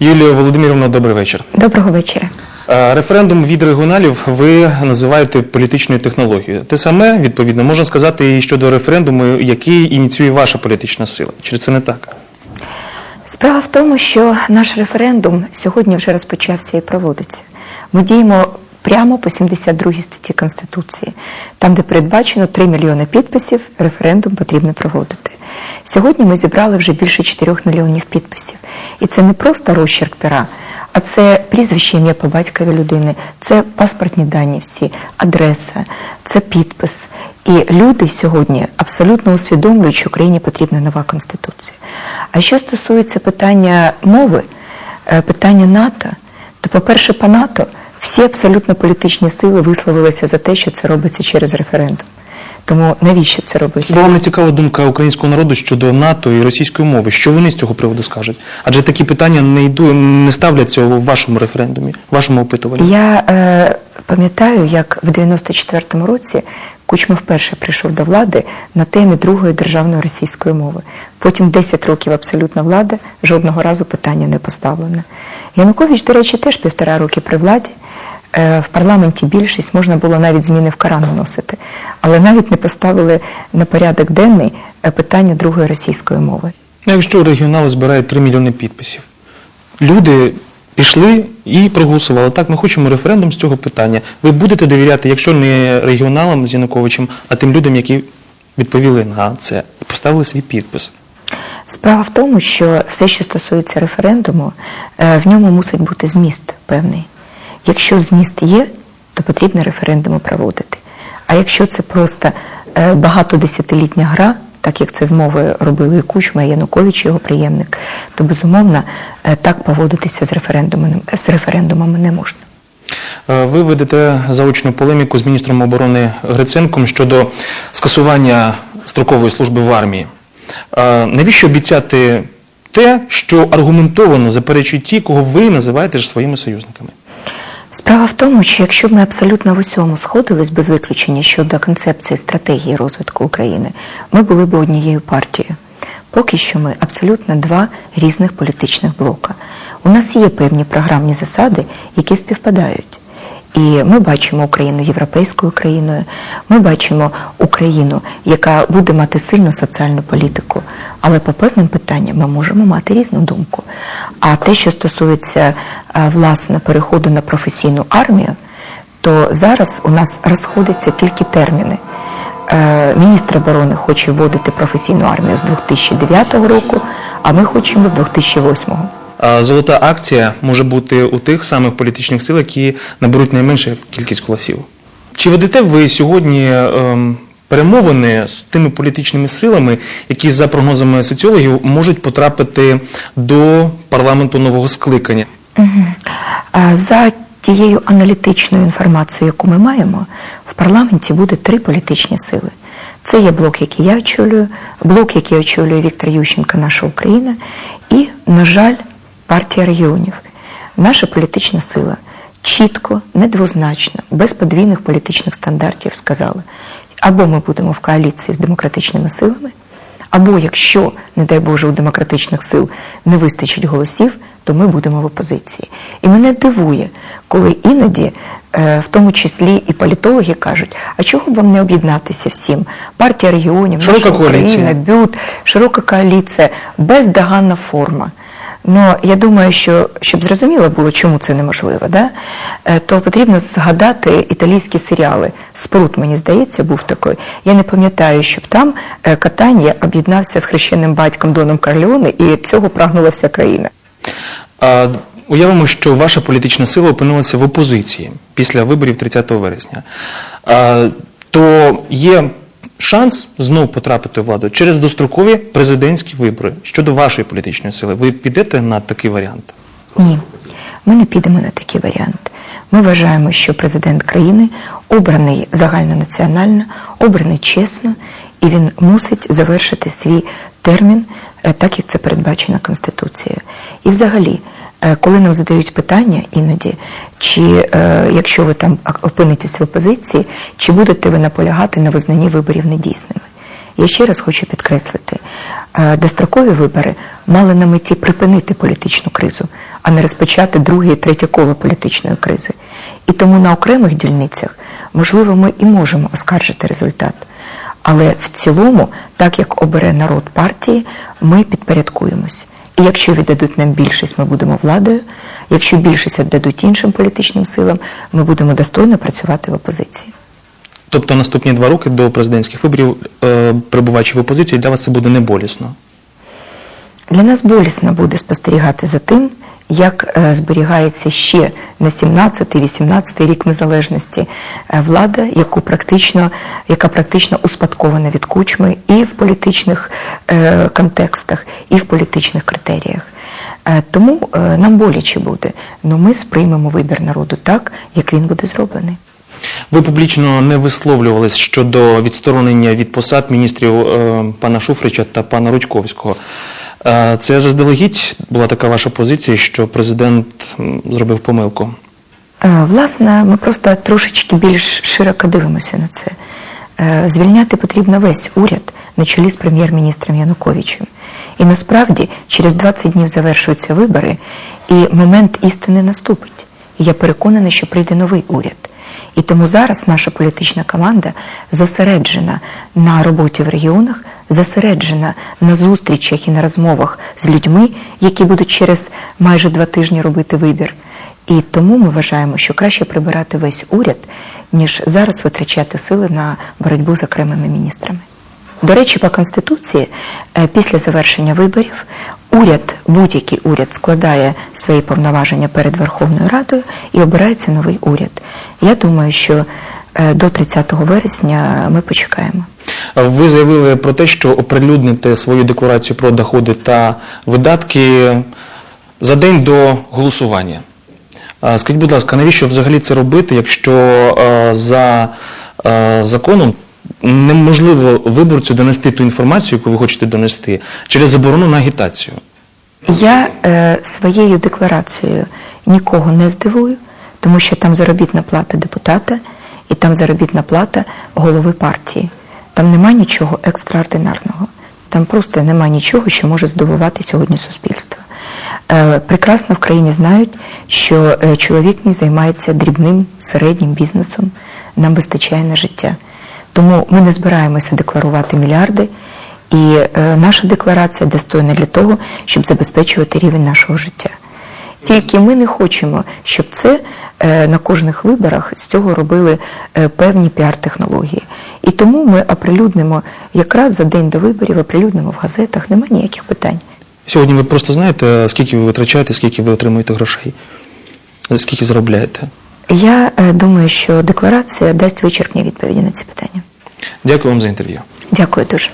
Юлія Володимировна, добрий вечір. Доброго вечора. Е, Референдум від регіоналів ви називаєте політичною технологією. Те саме, відповідно, можна сказати і щодо референдуму, який ініціює ваша політична сила. Чи це не так? Справа в тому, що наш референдум сьогодні вже розпочався і проводиться. Ми діємо прямо по 72 статті Конституції, там, де передбачено 3 мільйони підписів, референдум потрібно проводити. Сьогодні ми зібрали вже більше 4 мільйонів підписів. І це не просто розчерк пера, а це прізвище ім'я по батькові людини, це паспортні дані всі, адреса, це підпис. І люди сьогодні абсолютно усвідомлюють, що Україні потрібна нова конституція. А що стосується питання мови, е, питання НАТО, то, по-перше, по НАТО всі абсолютно політичні сили висловилися за те, що це робиться через референдум. Тому навіщо це робити? Вам не цікава думка українського народу щодо НАТО і російської мови. Що вони з цього приводу скажуть? Адже такі питання не йду, не ставляться у вашому референдумі, вашому опитуванні. Я е, пам'ятаю, як в 94-му році Кучма вперше прийшов до влади на темі другої державної російської мови. Потім 10 років абсолютна влада, жодного разу питання не поставлене. Янукович, до речі, теж півтора роки при владі. Е, В парламенті більшість можна було навіть зміни в Коран вносити, але навіть не поставили на порядок денний е, питання другої російської мови. Ну, Якщо регіонали збирають 3 мільйони підписів, люди пішли і проголосували. Так, ми хочемо референдум з цього питання. Ви будете довіряти, якщо не регіоналам з Януковичем, а тим людям, які відповіли на це і поставили свій підпис. Справа в тому, що все, що стосується референдуму, е, в ньому мусить бути зміст певний. Якщо зміст є, то потрібно референдуми проводити. А якщо це просто е, багатодесятилітня гра, так як це з мовою робили і Кучма, і Янукович, його приємник, то безумовно е, так поводитися з референдумами, з референдумами не можна. Е, Ви ведете заочну полеміку з міністром оборони Гриценком щодо скасування строкової служби в армії. Навіщо обіцяти те, що аргументовано заперечують ті, кого ви називаєте ж своїми союзниками? Справа в тому, що якщо б ми абсолютно в усьому сходились без виключення щодо концепції стратегії розвитку України, ми були б однією партією. Поки що ми абсолютно два різних політичних блока. У нас є певні програмні засади, які співпадають. І ми бачимо Україну європейською країною, ми бачимо Україну, яка буде мати сильну соціальну політику. Але по певним питанням ми можемо мати різну думку. А те, що стосується власне переходу на професійну армію, то зараз у нас розходяться тільки терміни. Е, Міністр оборони хоче вводити професійну армію з 2009 року, а ми хочемо з 2008 року. Золота акція може бути у тих самих політичних сил, які наберуть найменшу кількість голосів. Чи ведете ви сьогодні ем, перемовини з тими політичними силами, які, за прогнозами соціологів, можуть потрапити до парламенту нового скликання? За тією аналітичною інформацією, яку ми маємо, в парламенті буде три політичні сили. Це є блок, який я очолюю, блок, який очолює Віктор Ющенко, наша Україна, і, на жаль, партія регіонів. Наша політична сила чітко, недвозначно, без подвійних політичних стандартів сказала, або ми будемо в коаліції з демократичними силами, або якщо, не дай Боже, у демократичних сил не вистачить голосів, то ми будемо в опозиції. І мене дивує, коли іноді, е, в тому числі і політологи кажуть, а чого б вам не об'єднатися всім? Партія регіонів, Широка наша Україна, бют, широка коаліція, бездоганна форма. Ну, я думаю, що щоб зрозуміло було, чому це неможливо, да? е, то потрібно згадати італійські серіали. Спрут, мені здається, був такий. Я не пам'ятаю, щоб там е, Катанія об'єднався з хрещеним батьком Доном Карлеоне, і цього прагнула вся країна. А, уявимо, що ваша політична сила опинилася в опозиції після виборів 30 вересня. А, то є шанс знов потрапити у владу через дострокові президентські вибори. Щодо вашої політичної сили, ви підете на такий варіант? Ні, ми не підемо на такий варіант. Ми вважаємо, що президент країни обраний загальнонаціонально, обраний чесно, і він мусить завершити свій термін, е, так як це передбачено Конституцією. І взагалі, коли нам задають питання іноді, чи е, якщо ви там опинитесь в опозиції, чи будете ви наполягати на визнанні виборів недійсними? Я ще раз хочу підкреслити, е, дострокові вибори мали на меті припинити політичну кризу, а не розпочати друге і третє коло політичної кризи. І тому на окремих дільницях, можливо, ми і можемо оскаржити результат. Але в цілому, так як обере народ партії, ми підпорядкуємось. І якщо віддадуть нам більшість, ми будемо владою. Якщо більшість віддадуть іншим політичним силам, ми будемо достойно працювати в опозиції. Тобто наступні два роки до президентських виборів, е, перебуваючи в опозиції, для вас це буде не болісно. Для нас болісно буде спостерігати за тим, як е, зберігається ще на 17-18 рік незалежності е, влада, яку практично, яка практично успадкована від кучми і в політичних е, контекстах, і в політичних критеріях. Тому нам боляче буде, але ми сприймемо вибір народу так, як він буде зроблений. Ви публічно не висловлювались щодо відсторонення від посад міністрів е, пана Шуфрича та пана Рудьковського. Це заздалегідь була така ваша позиція, що президент зробив помилку. Е, Власне, ми просто трошечки більш широко дивимося на це. Е, Звільняти потрібно весь уряд на чолі з прем'єр-міністром Януковичем. І насправді через 20 днів завершуються вибори, і момент істини наступить. І я переконана, що прийде новий уряд. І тому зараз наша політична команда зосереджена на роботі в регіонах, зосереджена на зустрічах і на розмовах з людьми, які будуть через майже два тижні робити вибір. І тому ми вважаємо, що краще прибирати весь уряд, ніж зараз витрачати сили на боротьбу з окремими міністрами. До речі, по Конституції, е, після завершення виборів, уряд, будь-який уряд складає свої повноваження перед Верховною Радою і обирається новий уряд. Я думаю, що до 30 вересня ми почекаємо. Ви заявили про те, що оприлюдните свою декларацію про доходи та видатки за день до голосування. Скажіть, будь ласка, навіщо взагалі це робити, якщо е, за е, законом неможливо виборцю донести ту інформацію, яку ви хочете донести, через заборону на агітацію? Я е, своєю декларацією нікого не здивую, тому що там заробітна плата депутата і там заробітна плата голови партії. Там нема нічого екстраординарного. Там просто нема нічого, що може здивувати сьогодні суспільство. Е, прекрасно в країні знають, що е, чоловік мій займається дрібним середнім бізнесом, нам вистачає на життя. Тому ми не збираємося декларувати мільярди, і е, наша декларація достойна для того, щоб забезпечувати рівень нашого життя. Тільки ми не хочемо, щоб це е, на кожних виборах з цього робили е, певні піар-технології. І тому ми оприлюднимо якраз за день до виборів, оприлюднимо в газетах, немає ніяких питань. Сьогодні ви просто знаєте, скільки ви витрачаєте, скільки ви отримуєте грошей, скільки заробляєте. Я е, думаю, що декларація дасть вичерпні відповіді на ці питання. Дякую вам за інтерв'ю. Дякую дуже.